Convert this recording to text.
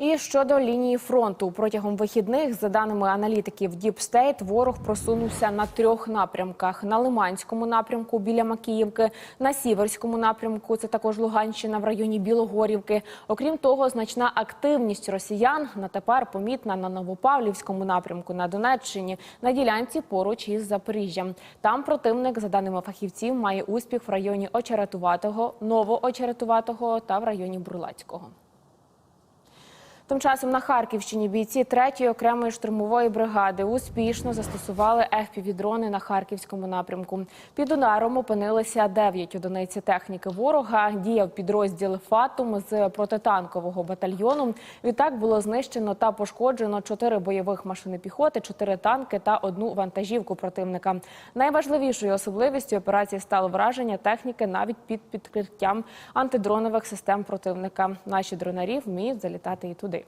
І щодо лінії фронту, протягом вихідних, за даними аналітиків State, ворог просунувся на трьох напрямках: на Лиманському напрямку біля Макіївки, на Сіверському напрямку, це також Луганщина в районі Білогорівки. Окрім того, значна активність росіян на тепер помітна на Новопавлівському напрямку на Донеччині, на ділянці поруч із Запоріжжям. Там противник, за даними фахівців, має успіх в районі Очеретуватого, Новоочеретуватого та в районі Бурлацького. Тим часом на Харківщині бійці 3-ї окремої штурмової бригади успішно застосували FPV-дрони на харківському напрямку. Під ударом опинилися 9 одиниць техніки ворога. Діяв підрозділ Фатум з протитанкового батальйону. Відтак було знищено та пошкоджено 4 бойових машини піхоти, 4 танки та одну вантажівку противника. Найважливішою особливістю операції стало враження техніки навіть під підкриттям антидронових систем противника. Наші дронарі вміють залітати і туди.